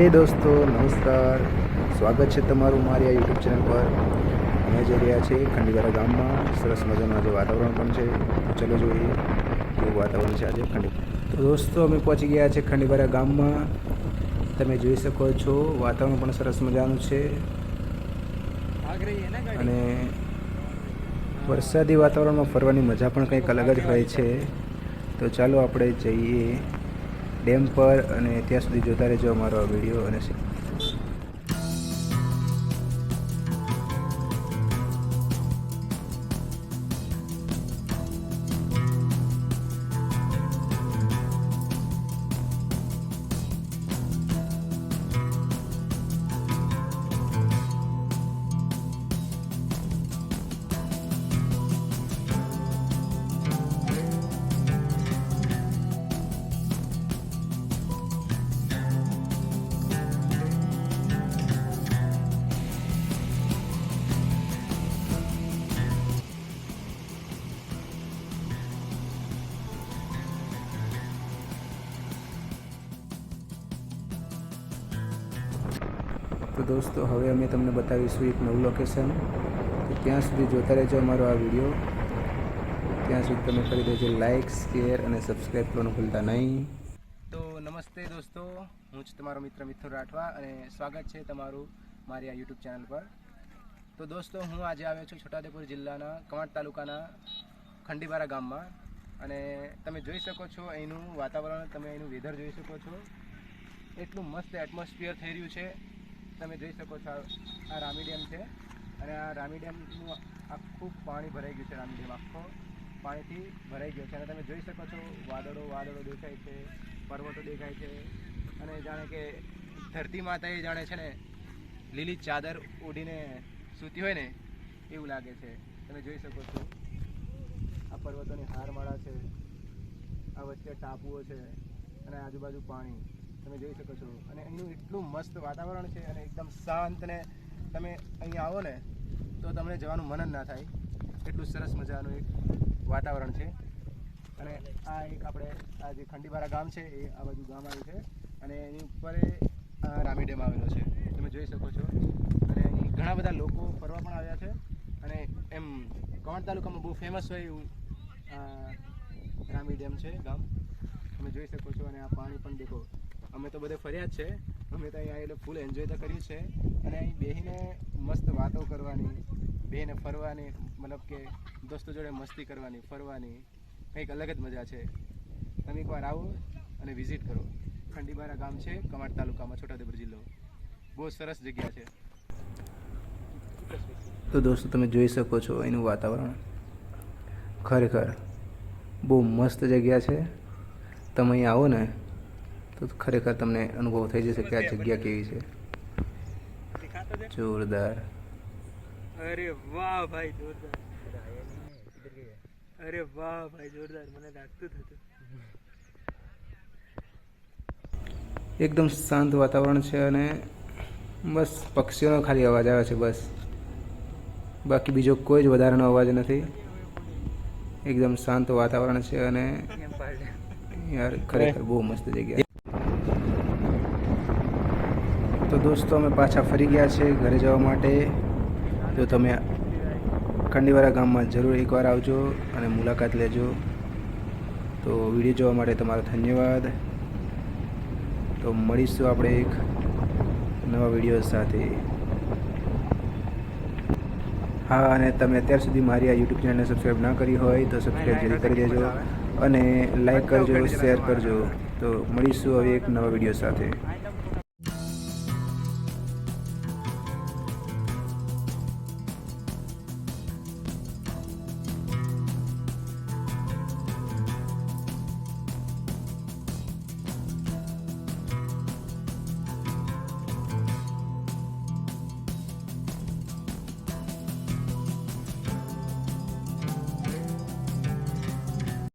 હે દોસ્તો, નમસ્કાર. સ્વાગત છે તમારું મારી આ યુટ્યુબ ચેનલ પર. અમે જઈ રહ્યા છીએ ખંડીવારા ગામમાં. સરસ મજાનું આજે વાતાવરણ પણ છે. ચલો જોઈએ કેવું વાતાવરણ છે આજે ખંડી તો દોસ્તો, અમે પહોંચી ગયા છે ખંડીવારા ગામમાં. તમે જોઈ શકો છો, વાતાવરણ પણ સરસ મજાનું છે. અને વરસાદી વાતાવરણમાં ફરવાની મજા પણ કંઈક અલગ જ હોય છે. તો ચાલો આપણે જઈએ. ડેમ પર અને ત્યાં સુધી જોતા રહેજો અમારો આ વીડિયો અને તો દોસ્તો, હવે અમે તમને બતાવીશું એક નવું લોકેશન તો ત્યાં સુધી જોતા રહેજો અમારો આ વીડિયો ત્યાં સુધી તમે કરી દેજો લાઇક શેર અને સબસ્ક્રાઈબ કરવાનું ભૂલતા નહીં. તો નમસ્તે દોસ્તો, હું જ તમારો મિત્ર મિથુન રાઠવા અને સ્વાગત છે તમારું મારી આ યુટ્યુબ ચેનલ પર. તો દોસ્તો, હું આજે આવ્યો છું છોટાઉદેપુર જિલ્લાના કવાંટ તાલુકાના ખંડીબારા ગામમાં. અને તમે જોઈ શકો છો અહીંનું વાતાવરણ, તમે અહીંનું વેધર જોઈ શકો છો. એટલું મસ્ત એટમોસ્ફિયર થઈ રહ્યું છે. તમે જોઈ શકો છો, આ- રામી ડેમ છે. અને આ રામી ડેમનું આખું પાણી ભરાઈ ગયું છે, રામી ડેમ. આખો પાણીથી ભરાઈ ગયો છે. અને તમે જોઈ શકો છો, વાદળો વાદળો દેખાય છે, પર્વતો દેખાય છે. અને જાણે કે ધરતી માતાએ જાણે છે ને, લીલી ચાદર ઓઢીને સૂતી હોય ને, એવું લાગે છે. તમે જોઈ શકો છો, આ પર્વતોની હારમાળા છે, આ વચ્ચે ટાપુઓ છે, અને આજુબાજુ પાણી. તમે જોઈ શકો છો. અને અહીંનું એટલું મસ્ત વાતાવરણ છે અને એકદમ શાંત ને તમે અહીંયા આવો ને, તો તમને જવાનું મન જ ના થાય. એટલું સરસ મજાનું એક વાતાવરણ છે. અને આ એક આપણે, આ જે ખંડીબારા ગામ છે, એ આ બાજુ ગામ આવ્યું છે. અને એની ઉપર રામી ડેમ આવેલો છે. તમે જોઈ શકો છો. અને અહીં ઘણા બધા લોકો ફરવા પણ આવ્યા છે. અને એમ કવાંટ તાલુકામાં બહુ ફેમસ હોય એવું રામી ડેમ છે ગામ. તમે જોઈ શકો છો અને આ પાણી પણ દેખો. અમે તો બધે ફર્યા જ છે. અમે તો અહીંયા એટલે ફૂલ એન્જોય તો કર્યું છે અને અહીં બેહીને મસ્ત વાતો કરવાની, બેહીને ફરવાની, મતલબ કે દોસ્તો જોડે મસ્તી કરવાની, ફરવાની. કંઈક અલગ જ મજા છે. તમે એકવાર આવો અને વિઝિટ કરો. ખંડીબારા ગામ છે, કમાડ તાલુકામાં, છોટાઉદેપુર જિલ્લો. બહુ સરસ જગ્યા છે. તો દોસ્તો તમે જોઈ શકો છો એનું વાતાવરણ. ખરેખર બહુ મસ્ત જગ્યા છે. તમે અહીં આવો ને તો ખરેખર તમને અનુભવ થઈ જશે કે આ જગ્યા કેવી છે? જોરદાર. અરે વાહ ભાઈ જોરદાર. અરે વાહ ભાઈ જોરદાર. મને લાગતું હતું. એકદમ શાંત વાતાવરણ છે અને બસ પક્ષીઓનો ખાલી અવાજ આવે છે બસ. બાકી બીજો કોઈ જ વધારાનો અવાજ નથી. એકદમ શાંત વાતાવરણ છે અને યાર ખરેખર બહુ મસ્ત જગ્યા. તો દોસ્તો અમે પાછા ફરી ગયા છે ઘરે જવા માટે. તો તમે ખંડીવારા ગામમાં જરૂર એકવાર આવજો અને મુલાકાત લેજો. તો વીડિયો જોવા માટે તમારો ધન્યવાદ. તો મળીશું આપણે એક નવા વીડિયો સાથે. હા અને તમે અત્યાર સુધી મારી આ યુટ્યુબ ચેનલને સબસ્ક્રાઈબ ના કરી હોય તો સબસ્ક્રાઈબ જરૂર કરી દેજો અને લાઈક કરજો શેર કરજો. તો મળીશું હવે એક નવા વીડિયો સાથે.